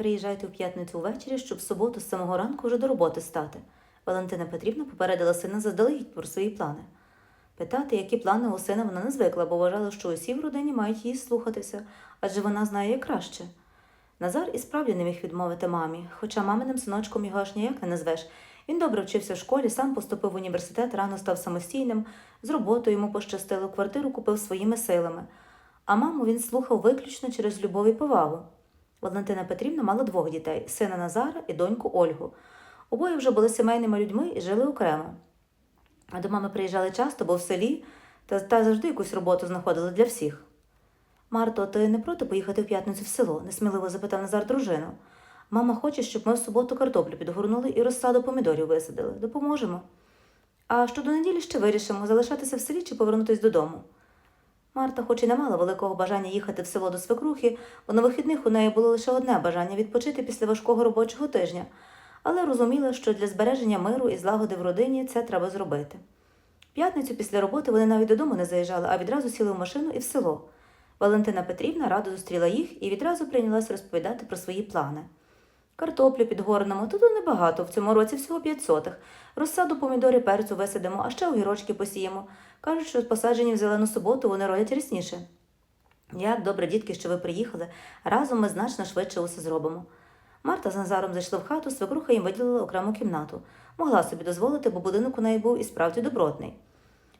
Приїжджайте у п'ятницю ввечері, щоб в суботу з самого ранку вже до роботи стати. Валентина Петрівна попередила сина заздалегідь про свої плани. Питати, які плани у сина вона не звикла, бо вважала, що усі в родині мають її слухатися, адже вона знає краще. Назар і справді не міг відмовити мамі, хоча маминим синочком його аж ніяк не назвеш. Він добре вчився в школі, сам поступив в університет, рано став самостійним, з роботою йому пощастило, квартиру купив своїми силами. А маму він слухав виключно через любов і повагу. Валентина Петрівна мала двох дітей сина Назара і доньку Ольгу. Обоє вже були сімейними людьми і жили окремо. А до мами приїжджали часто, бо в селі та, та завжди якусь роботу знаходили для всіх. Марто, ти не проти поїхати в п'ятницю в село? несміливо запитав Назар дружину. Мама хоче, щоб ми в суботу картоплю підгорнули і розсаду помідорів висадили. Допоможемо. А щодо неділі ще вирішимо, залишатися в селі чи повернутися додому. Марта, хоч і не мала великого бажання їхати в село до свекрухи, бо на вихідних у неї було лише одне бажання відпочити після важкого робочого тижня, але розуміла, що для збереження миру і злагоди в родині це треба зробити. П'ятницю після роботи вони навіть додому не заїжджали, а відразу сіли в машину і в село. Валентина Петрівна радо зустріла їх і відразу прийнялась розповідати про свої плани. Картоплю підгорнемо, тут небагато, в цьому році всього п'ять сотих. Розсаду помідори перцю висадимо, а ще огірочки посіємо. Кажуть, що посаджені в зелену суботу вони родять рясніше. Як добре, дітки, що ви приїхали, разом ми значно швидше усе зробимо. Марта з Назаром зайшли в хату, свекруха їм виділила окрему кімнату. Могла собі дозволити, бо будинок у неї був і справді добротний.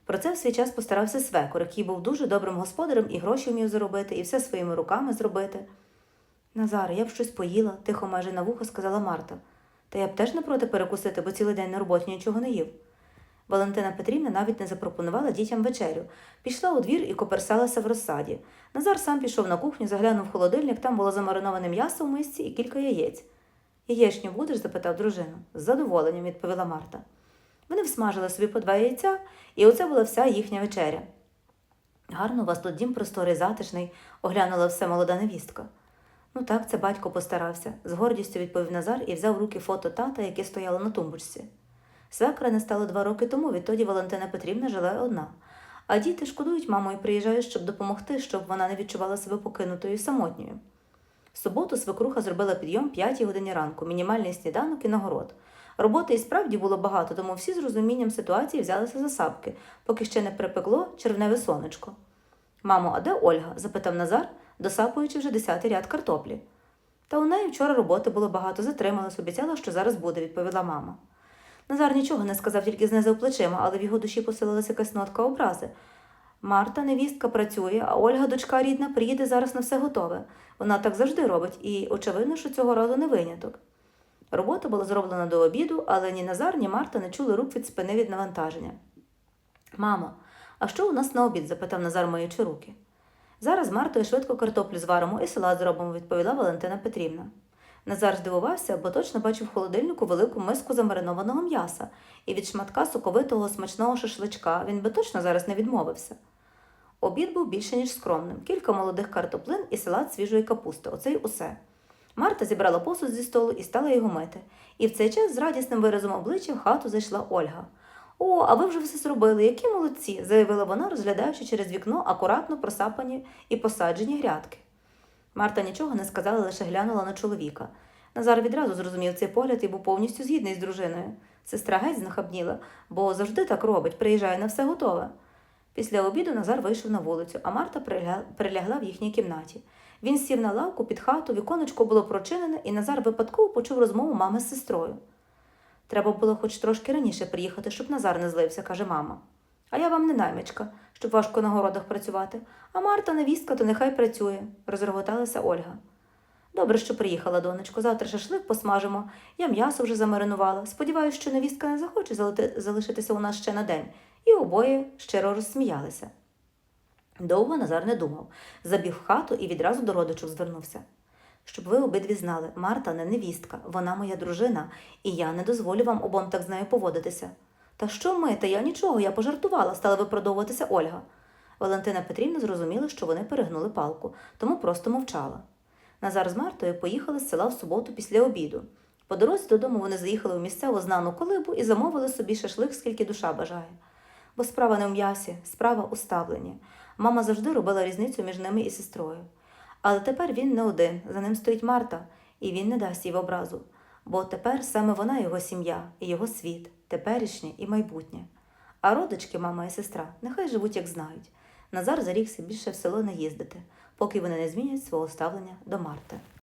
Про це в свій час постарався свекор, який був дуже добрим господарем і гроші вмів заробити, і все своїми руками зробити. Назаре, я б щось поїла, тихо майже на вухо сказала Марта. Та я б теж не проти перекусити, бо цілий день на роботі нічого не їв. Валентина Петрівна навіть не запропонувала дітям вечерю. Пішла у двір і коперсалася в розсаді. Назар сам пішов на кухню, заглянув в холодильник, там було замариноване м'ясо в мисці і кілька яєць. Яєчню будеш? запитав дружину. З задоволенням, відповіла Марта. Вони всмажили собі по два яйця, і оце була вся їхня вечеря. Гарно у вас тут дім просторий, затишний, оглянула все молода невістка. Ну так, це батько постарався, з гордістю відповів Назар і взяв руки фото тата, яке стояло на тумбочці. Свекра не стало два роки тому, відтоді Валентина Петрівна жила одна. А діти шкодують маму і приїжджають, щоб допомогти, щоб вона не відчувала себе покинутою і самотньою. В суботу свекруха зробила підйом 5 годині ранку, мінімальний сніданок і нагород. Роботи і справді було багато, тому всі з розумінням ситуації взялися за сапки, поки ще не припекло червневе сонечко. Мамо, а де Ольга? запитав Назар, досапуючи вже десятий ряд картоплі. Та у неї вчора роботи було багато, затрималась, обіцяла, що зараз буде, відповіла мама. Назар нічого не сказав, тільки знизив плечима, але в його душі поселилася якась нотка образи. Марта, невістка, працює, а Ольга, дочка рідна, приїде зараз на все готове. Вона так завжди робить, і очевидно, що цього разу не виняток. Робота була зроблена до обіду, але ні Назар, ні Марта не чули рук від спини від навантаження. Мамо, а що у нас на обід? запитав Назар, миючи руки. Зараз з Мартою швидко картоплю зваримо і салат зробимо, відповіла Валентина Петрівна. Назар здивувався, бо точно бачив в холодильнику велику миску замаринованого м'яса, і від шматка соковитого смачного шашличка він би точно зараз не відмовився. Обід був більше, ніж скромним. Кілька молодих картоплин і салат свіжої капусти. Оце й усе. Марта зібрала посуд зі столу і стала його мити. І в цей час з радісним виразом обличчя в хату зайшла Ольга. О, а ви вже все зробили, які молодці, заявила вона, розглядаючи через вікно акуратно просапані і посаджені грядки. Марта нічого не сказала, лише глянула на чоловіка. Назар відразу зрозумів цей погляд і був повністю згідний з дружиною. Сестра геть знахабніла, бо завжди так робить, приїжджає на все готове. Після обіду Назар вийшов на вулицю, а Марта прилягла, в їхній кімнаті. Він сів на лавку під хату, віконечко було прочинене, і Назар випадково почув розмову мами з сестрою. Треба було хоч трошки раніше приїхати, щоб Назар не злився, каже мама. А я вам не наймичка, щоб важко на городах працювати. А Марта невістка, то нехай працює, розреготалася Ольга. Добре, що приїхала, донечко. Завтра шашлик посмажимо. Я м'ясо вже замаринувала. Сподіваюся, що невістка не захоче залишитися у нас ще на день. І обоє щиро розсміялися. Довго Назар не думав. Забіг в хату і відразу до родичів звернувся. Щоб ви обидві знали, Марта не невістка, вона моя дружина, і я не дозволю вам обом так з нею поводитися. Та що ми? Та я нічого, я пожартувала, стала виправдовуватися Ольга. Валентина Петрівна зрозуміла, що вони перегнули палку, тому просто мовчала. Назар з Мартою поїхали з села в суботу після обіду. По дорозі додому вони заїхали у місцеву знану колибу і замовили собі шашлик, скільки душа бажає. Бо справа не в м'ясі, справа у ставленні. Мама завжди робила різницю між ними і сестрою. Але тепер він не один, за ним стоїть Марта, і він не дасть їй в образу, бо тепер саме вона його сім'я і його світ, теперішнє і майбутнє. А родички, мама і сестра, нехай живуть, як знають. Назар зарікся більше в село не їздити, поки вони не змінять свого ставлення до Марти.